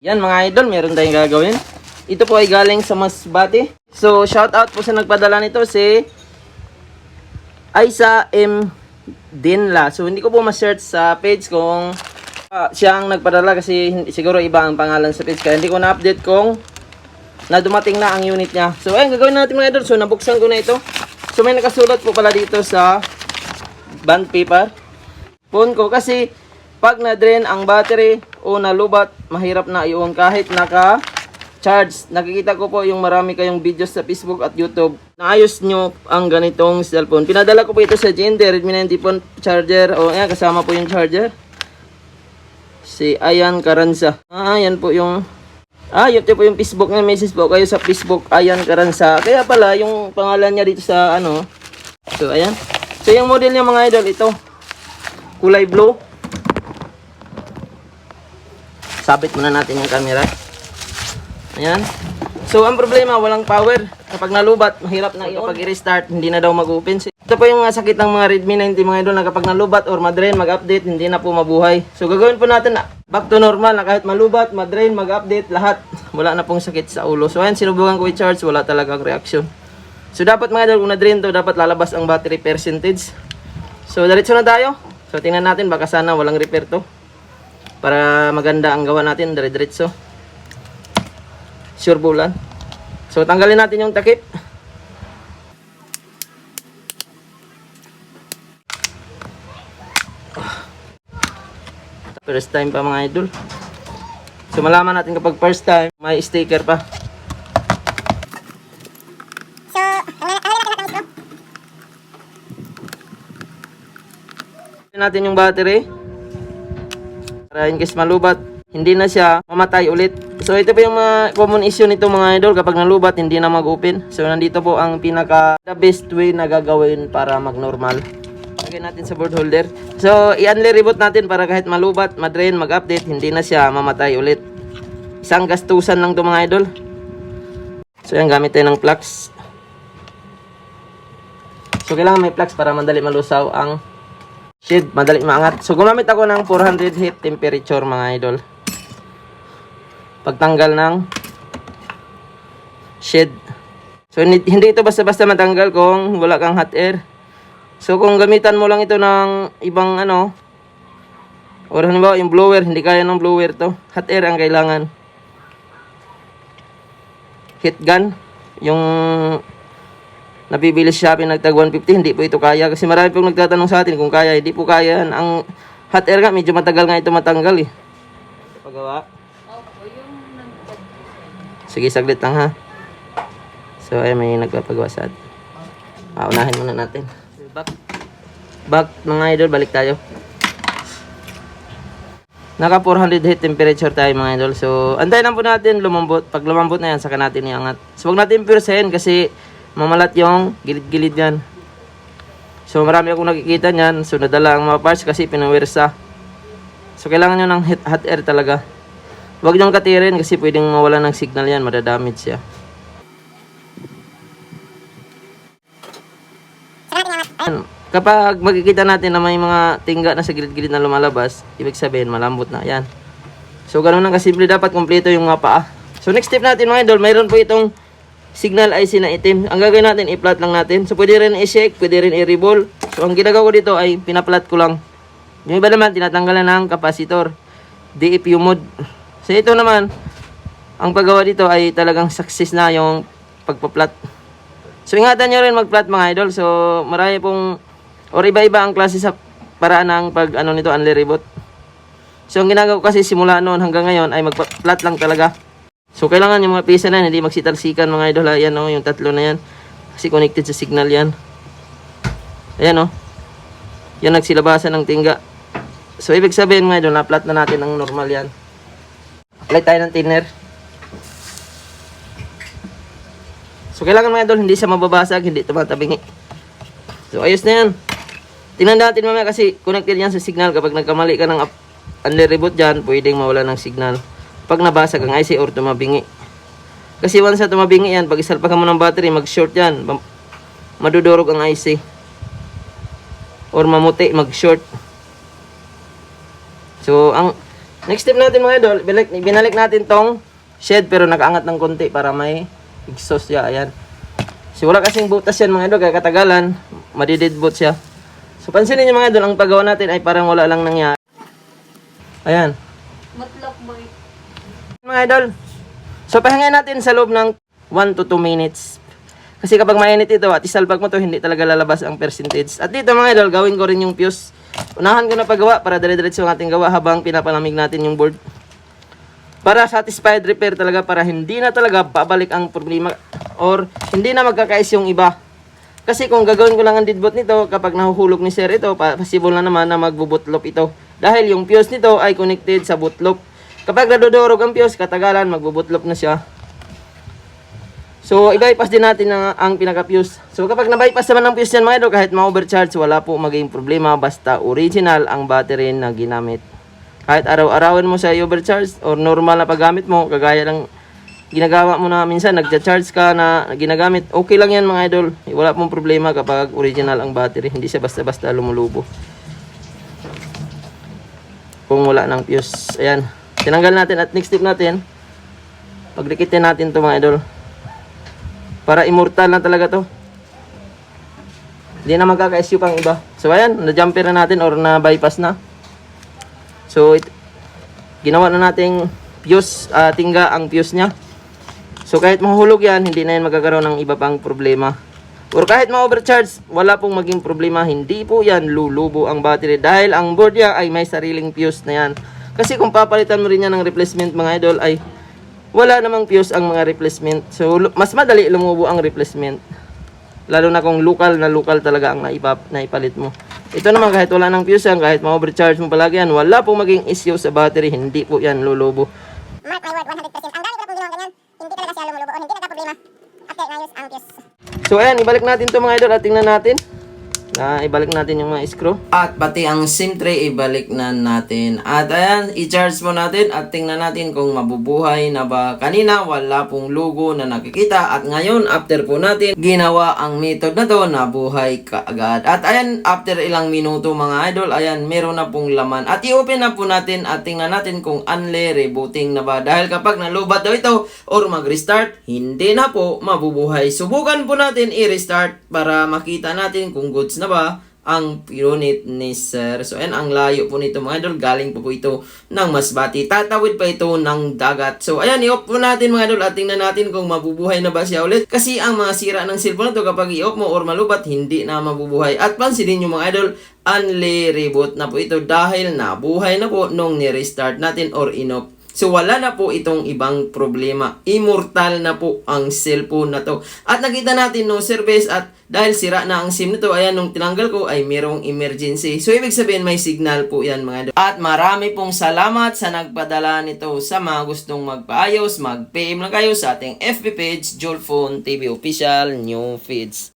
Yan mga idol, meron tayong gagawin. Ito po ay galing sa Masbate. So, shout out po sa nagpadala nito si Aisa M. Dinla. So, hindi ko po ma-search sa page kung ah, siya ang nagpadala kasi siguro iba ang pangalan sa page. Kaya hindi ko na-update kung na dumating na ang unit niya. So, ayun, gagawin natin mga idol. So, nabuksan ko na ito. So, may nakasulat po pala dito sa band paper. Phone ko kasi pag na-drain ang battery o nalubat, mahirap na i-on kahit naka charge. Nakikita ko po yung marami kayong videos sa Facebook at YouTube. Naayos nyo ang ganitong cellphone. Pinadala ko po ito sa GND, Redmi 90 phone charger. O, ayan, kasama po yung charger. Si Ayan Karanza. Ah, yan po yung... Ah, yun po yung Facebook niya. Message po kayo sa Facebook, Ayan Karanza. Kaya pala, yung pangalan niya dito sa ano. So, ayan. So, yung model niya mga idol, ito. Kulay blue. Sabit muna natin yung camera. Ayan. So, ang problema, walang power. Kapag nalubat, mahirap na kapag i-restart, hindi na daw mag-open. So, ito po yung uh, sakit ng mga Redmi 90 mga idol na kapag nalubat or madrain, mag-update, hindi na po mabuhay. So, gagawin po natin na back to normal na kahit malubat, madrain, mag-update, lahat. Wala na pong sakit sa ulo. So, ayan, sinubukan ko i-charge, wala talagang reaction. So, dapat mga idol, kung na-drain to, dapat lalabas ang battery percentage. So, diretso na tayo. So, tingnan natin, baka sana walang repair to. Para maganda ang gawa natin, dire-diretso. Sure bulan. So, tanggalin natin yung takip. First time pa mga idol. So, malaman natin kapag first time, may sticker pa. Tingnan natin yung battery. Para in case malubat, hindi na siya mamatay ulit. So ito po yung mga common issue nito mga idol kapag nalubat hindi na mag-open. So nandito po ang pinaka the best way na gagawin para mag-normal. Lagay natin sa board holder. So i-unli reboot natin para kahit malubat, madrain, mag-update, hindi na siya mamatay ulit. Isang gastusan lang to mga idol. So yan gamit tayo ng plugs. So kailangan may plugs para madali malusaw ang Shade, madali maangat. So, gumamit ako ng 400 heat temperature, mga idol. Pagtanggal ng shade. So, hindi, ito basta-basta matanggal kung wala kang hot air. So, kung gamitan mo lang ito ng ibang ano, or halimbawa yung blower, hindi kaya ng blower to. Hot air ang kailangan. Heat gun, yung nabibili sa Shopee nagtag 150 hindi po ito kaya. Kasi marami pong nagtatanong sa atin kung kaya hindi po kaya. Ang hot air nga medyo matagal nga ito matanggal eh. Pagawa. Sige saglit lang ha. So ay may nagpapagawa sa atin. Paunahin muna natin. Back. Back mga idol balik tayo. Naka 400 heat temperature tayo mga idol. So, antayin lang po natin lumambot. Pag lumambot na yan, saka natin iangat. So, wag natin pirsahin kasi mamalat yung gilid-gilid yan. So, marami akong nakikita niyan. So, nadala ang mga parts kasi pinawersa. So, kailangan nyo ng hot, hot air talaga. Huwag nyo katirin kasi pwedeng mawala ng signal yan. Madadamage siya. Kapag makikita natin na may mga tingga na sa gilid-gilid na lumalabas, ibig sabihin malambot na. Yan. So, ganun lang kasimple. Dapat kompleto yung mga paa. So, next step natin mga idol, mayroon po itong signal IC na itim. Ang gagawin natin, i-plot lang natin. So, pwede rin i-shake, pwede rin i-revolve. So, ang ginagawa ko dito ay pinaplat ko lang. Yung iba naman, tinatanggalan ng kapasitor. DFU mode. So, ito naman, ang paggawa dito ay talagang success na yung pagpa-plot. So, ingatan nyo rin mag-plot mga idol. So, marami pong, or iba-iba ang klase sa paraan ng pag, ano nito, unli reboot. So, ang ginagawa ko kasi simula noon hanggang ngayon ay mag-plot lang talaga. So, kailangan yung mga pisa na hindi magsitalsikan mga idol. ha. Yan o, yung tatlo na yan. Kasi connected sa signal yan. Ayan o. Yan nagsilabasan ng tingga. So, ibig sabihin mga idol, na-plot na natin ang normal yan. Apply tayo ng thinner. So, kailangan mga idol, hindi siya mababasag, hindi tumatabingi. So, ayos na yan. Tingnan natin mamaya kasi connected yan sa signal. Kapag nagkamali ka ng unli reboot dyan, pwedeng mawala ng signal. Pag nabasag ang IC or tumabingi. Kasi once tumabingi yan, pag isalpakan mo ng battery, mag-short yan. Madudurog ang IC. Or mamuti, mag-short. So, ang Next step natin mga idol, binalik, binalik natin tong shed pero nakaangat ng konti para may exhaust siya. Ayan. So wala kasing butas yan mga idol, kaya katagalan, madididbot siya. So pansinin niyo mga idol, ang paggawa natin ay parang wala lang nangyari. Ayan. Matlak boy. Mga idol, so pahingayin natin sa loob ng 1 to 2 minutes. Kasi kapag mainit ito at isalpag mo to, hindi talaga lalabas ang percentage. At dito mga idol, gawin ko rin yung fuse. Unahan ko na paggawa para dire-diretso ang ating gawa habang pinapalamig natin yung board. Para satisfied repair talaga para hindi na talaga babalik ang problema or hindi na magkakais yung iba. Kasi kung gagawin ko lang ang deadbolt nito, kapag nahuhulog ni sir ito, possible na naman na magbubutlop ito. Dahil yung fuse nito ay connected sa butlop. Kapag nadodorog ang fuse, katagalan, magbubutlop na siya. So, i-bypass din natin ang, ang pinaka-fuse. So, kapag na-bypass naman ang fuse yan mga idol, kahit ma-overcharge, wala po maging problema basta original ang battery na ginamit. Kahit araw-arawan mo sa overcharge or normal na paggamit mo, kagaya ng ginagawa mo na minsan, nagcha-charge ka na ginagamit, okay lang yan mga idol. Wala pong problema kapag original ang battery. Hindi siya basta-basta lumulubo. Kung wala ng fuse. Ayan. Tinanggal natin at next step natin, pagdikitin natin to mga idol. Para immortal na talaga to. Hindi na magkaka-SU pang iba. So ayan, na-jumper na natin or na-bypass na. So it, ginawa na nating fuse, ah, tingga ang fuse niya. So kahit mahulog yan, hindi na yan magkakaroon ng iba pang problema. Or kahit ma-overcharge, wala pong maging problema. Hindi po yan lulubo ang battery dahil ang board niya ay may sariling fuse na yan. Kasi kung papalitan mo rin yan ng replacement mga idol ay wala namang fuse ang mga replacement. So mas madali lumubo ang replacement. Lalo na kung local na local talaga ang naipap, naipalit mo. Ito naman kahit wala ng fuse yan, kahit ma-overcharge mo palagi yan, wala pong maging issue sa battery, hindi po yan lulubo. Mark my word, 100%. Ang dami ko na pong ginawa ganyan. Hindi talaga siya lumulubo o hindi nagka-problema. After naayos ang fuse. So ayan, ibalik natin to mga idol at tingnan natin. Na ibalik natin yung mga screw. At pati ang SIM tray ibalik na natin. At ayan, i-charge mo natin at tingnan natin kung mabubuhay na ba. Kanina wala pong logo na nakikita at ngayon after po natin ginawa ang method na to nabuhay kaagad. At ayan, after ilang minuto mga idol, ayan, meron na pong laman. At i-open na po natin at tingnan natin kung unli rebooting na ba. Dahil kapag nalubat daw ito or mag-restart, hindi na po mabubuhay. Subukan po natin i-restart para makita natin kung goods na ba ang unit ni sir. So, ayan, ang layo po nito mga idol. Galing po po ito ng Masbati. Tatawid pa ito ng dagat. So, ayan, i-off po natin mga idol at tingnan natin kung mabubuhay na ba siya ulit. Kasi ang mga sira ng cellphone na to kapag i-off mo or malubat, hindi na mabubuhay. At pansinin nyo mga idol, unli reboot na po ito dahil nabuhay na po nung ni-restart natin or in-off. So wala na po itong ibang problema. Immortal na po ang cellphone na to. At nakita natin no service at dahil sira na ang SIM nito, ayan nung tinanggal ko ay merong emergency. So ibig sabihin may signal po yan mga idol. At marami pong salamat sa nagpadala nito sa mga gustong magpaayos, mag-PM lang kayo sa ating FB page, Jolphone TV Official New Feeds.